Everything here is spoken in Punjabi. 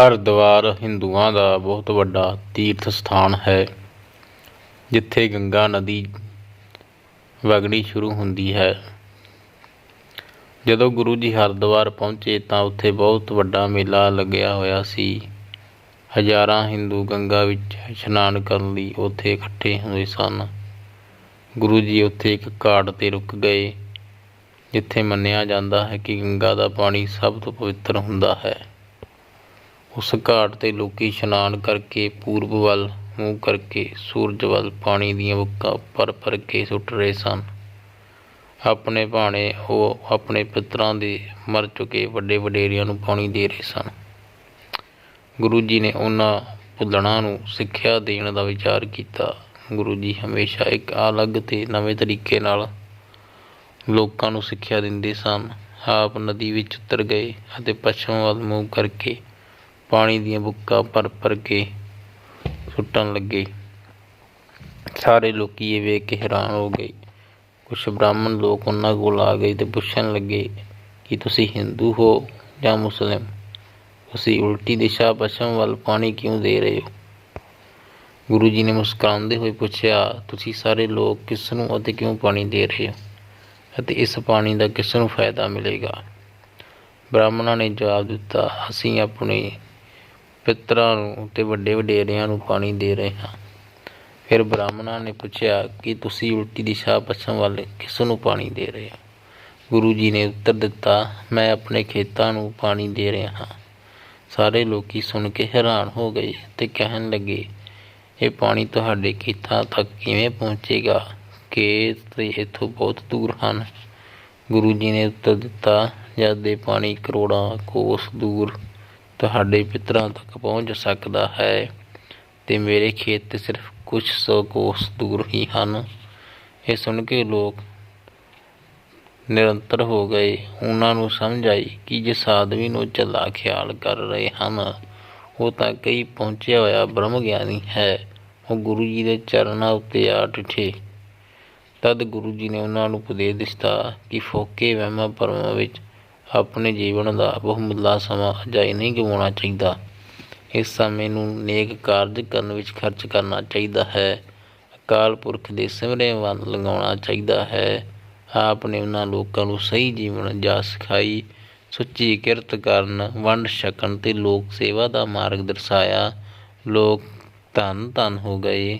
ਹਰਿਦੁਆਰ ਹਿੰਦੂਆਂ ਦਾ ਬਹੁਤ ਵੱਡਾ ਤੀਰਥ ਸਥਾਨ ਹੈ, ਜਿੱਥੇ ਗੰਗਾ ਨਦੀ ਵਗਣੀ ਸ਼ੁਰੂ ਹੁੰਦੀ ਹੈ। ਜਦੋਂ ਗੁਰੂ ਜੀ ਹਰਿਦੁਆਰ ਪਹੁੰਚੇ ਤਾਂ ਉੱਥੇ ਬਹੁਤ ਵੱਡਾ ਮੇਲਾ ਲੱਗਿਆ ਹੋਇਆ ਸੀ। ਹਜ਼ਾਰਾਂ ਹਿੰਦੂ ਗੰਗਾ ਵਿੱਚ ਇਸ਼ਨਾਨ ਕਰਨ ਲਈ ਉੱਥੇ ਇਕੱਠੇ ਹੋਏ ਸਨ। ਗੁਰੂ ਜੀ ਉੱਥੇ ਇੱਕ ਘਾਟ 'ਤੇ ਰੁਕ ਗਏ, ਜਿੱਥੇ ਮੰਨਿਆ ਜਾਂਦਾ ਹੈ ਕਿ ਗੰਗਾ ਦਾ ਪਾਣੀ ਸਭ ਤੋਂ ਪਵਿੱਤਰ ਹੁੰਦਾ ਹੈ। ਉਸ ਘਾਟ 'ਤੇ ਲੋਕੀ ਇਸ਼ਨਾਨ ਕਰਕੇ ਪੂਰਬ ਵੱਲ, ਮੂੰਹ ਕਰਕੇ ਸੂਰਜ ਵੱਲ ਪਾਣੀ ਦੀਆਂ ਬੁੱਕਾਂ ਭਰ ਭਰ ਕੇ ਸੁੱਟ ਰਹੇ ਸਨ। ਆਪਣੇ ਭਾਣੇ ਉਹ ਆਪਣੇ ਪਿੱਤਰਾਂ ਦੇ ਮਰ ਚੁੱਕੇ ਵੱਡੇ ਵਡੇਰਿਆਂ ਨੂੰ ਪਾਣੀ ਦੇ ਰਹੇ ਸਨ। ਗੁਰੂ ਜੀ ਨੇ ਉਹਨਾਂ ਭੁੱਲਣਾ ਨੂੰ ਸਿੱਖਿਆ ਦੇਣ ਦਾ ਵਿਚਾਰ ਕੀਤਾ। ਗੁਰੂ ਜੀ ਹਮੇਸ਼ਾ ਇੱਕ ਅਲੱਗ ਤੇ ਨਵੇਂ ਤਰੀਕੇ ਨਾਲ ਲੋਕਾਂ ਨੂੰ ਸਿੱਖਿਆ ਦਿੰਦੇ ਸਨ। ਆਪ ਨਦੀ ਵਿੱਚ ਉਤਰ ਗਏ ਅਤੇ ਪੱਛਮ ਵੱਲ ਮੂੰਹ ਕਰਕੇ ਪਾਣੀ ਦੀਆਂ ਬੁੱਕਾਂ ਭਰ ਭਰ ਕੇ ਸੁੱਟਣ ਲੱਗੇ। ਸਾਰੇ ਲੋਕੀ ਇਹ ਵੇਖ ਕੇ ਹੈਰਾਨ ਹੋ ਗਏ। ਕੁਝ ਬ੍ਰਾਹਮਣ ਲੋਕ ਉਹਨਾਂ ਕੋਲ ਆ ਗਏ ਤੇ ਪੁੱਛਣ ਲੱਗੇ ਕਿ ਤੁਸੀਂ ਹਿੰਦੂ ਹੋ ਜਾਂ ਮੁਸਲਿਮ? ਤੁਸੀਂ ਉਲਟੀ ਦਿਸ਼ਾ ਪੱਛਮ ਵੱਲ ਪਾਣੀ ਕਿਉਂ ਦੇ ਰਹੇ ਹੋ? ਗੁਰੂ ਜੀ ਨੇ ਮੁਸਕਰਾਉਂਦੇ ਹੋਏ ਪੁੱਛਿਆ, ਤੁਸੀਂ ਸਾਰੇ ਲੋਕ ਕਿਸ ਨੂੰ ਅਤੇ ਕਿਉਂ ਪਾਣੀ ਦੇ ਰਹੇ ਹੋ? ਅਤੇ ਇਸ ਪਾਣੀ ਦਾ ਕਿਸ ਨੂੰ ਫਾਇਦਾ ਮਿਲੇਗਾ? ਬ੍ਰਾਹਮਣਾਂ ਨੇ ਜਵਾਬ ਦਿੱਤਾ, ਅਸੀਂ ਆਪਣੇ ਪਿਤਰਾਂ ਨੂੰ ਤੇ ਵੱਡੇ ਵਡੇਰਿਆਂ ਨੂੰ ਪਾਣੀ ਦੇ ਰਹੇ ਹਾਂ। ਫਿਰ ਬ੍ਰਾਹਮਣਾਂ ਨੇ ਪੁੱਛਿਆ ਕਿ ਤੁਸੀਂ ਉਲਟੀ ਦਿਸ਼ਾ ਪੱਛਮ ਵੱਲ ਕਿਸ ਨੂੰ ਪਾਣੀ ਦੇ ਰਹੇ ਹੋ? ਗੁਰੂ ਜੀ ਨੇ ਉੱਤਰ ਦਿੱਤਾ, ਮੈਂ ਆਪਣੇ ਖੇਤਾਂ ਨੂੰ ਪਾਣੀ ਦੇ ਰਿਹਾ ਹਾਂ। ਸਾਰੇ ਲੋਕੀ ਸੁਣ ਕੇ ਹੈਰਾਨ ਹੋ ਗਏ ਤੇ ਕਹਿਣ ਲੱਗੇ, ਇਹ ਪਾਣੀ ਤੁਹਾਡੇ ਖੇਤਾਂ ਤੱਕ ਕਿਵੇਂ ਪਹੁੰਚੇਗਾ? ਖੇਤ ਤੇ ਇੱਥੋਂ ਬਹੁਤ ਦੂਰ ਹਨ। ਗੁਰੂ ਜੀ ਨੇ ਉੱਤਰ ਦਿੱਤਾ, ਜਦ ਇਹ ਪਾਣੀ ਕਰੋੜਾਂ ਕੋਸ ਦੂਰ ਤੁਹਾਡੇ ਪਿੱਤਰਾਂ ਤੱਕ ਪਹੁੰਚ ਸਕਦਾ ਹੈ ਤੇ ਮੇਰੇ ਖੇਤ ਤੇ ਸਿਰਫ ਕੁਝ ਸੌ ਕੋਸ ਦੂਰ ਹੀ ਹਨ। ਇਹ ਸੁਣ ਕੇ ਲੋਕ ਨਿਰੰਤਰ ਹੋ ਗਏ। ਉਹਨਾਂ ਨੂੰ ਸਮਝ ਆਈ ਕਿ ਜਿਸ ਆਦਮੀ ਨੂੰ ਝੱਲਾ ਖਿਆਲ ਕਰ ਰਹੇ ਹਨ, ਉਹ ਤਾਂ ਕਈ ਪਹੁੰਚਿਆ ਹੋਇਆ ਬ੍ਰਹਮ ਗਿਆਨੀ ਹੈ। ਉਹ ਗੁਰੂ ਜੀ ਦੇ ਚਰਨਾਂ ਉੱਤੇ ਆ ਡਿਠੇ। ਤਦ ਗੁਰੂ ਜੀ ਨੇ ਉਹਨਾਂ ਨੂੰ ਉਪਦੇਸ਼ ਦਿੱਤਾ ਕਿ ਫੋਕੇ ਵਹਿਮਾਂ ਭਰਮਾਂ ਵਿੱਚ ਆਪਣੇ ਜੀਵਨ ਦਾ ਬਹੁਮੁੱਲਾ ਸਮਾਂ ਅਜਾਈ ਨਹੀਂ ਗਵਾਉਣਾ ਚਾਹੀਦਾ। ਇਸ ਸਮੇਂ ਨੂੰ ਨੇਕ ਕਾਰਜ ਕਰਨ ਵਿੱਚ ਖਰਚ ਕਰਨਾ ਚਾਹੀਦਾ ਹੈ। ਅਕਾਲ ਪੁਰਖ ਦੇ ਸਿਮਰੇ ਵੱਲ ਲਗਾਉਣਾ ਚਾਹੀਦਾ ਹੈ। ਆਪ ਨੇ ਉਹਨਾਂ ਲੋਕਾਂ ਨੂੰ ਸਹੀ ਜੀਵਨ ਜਾ ਸਿਖਾਈ, ਸੁੱਚੀ ਕਿਰਤ ਕਰਨ, ਵੰਡ ਛਕਣ ਤੇ ਲੋਕ ਸੇਵਾ ਦਾ ਮਾਰਗ ਦਰਸਾਇਆ। ਲੋਕ ਧੰਨ ਧੰਨ ਹੋ ਗਏ।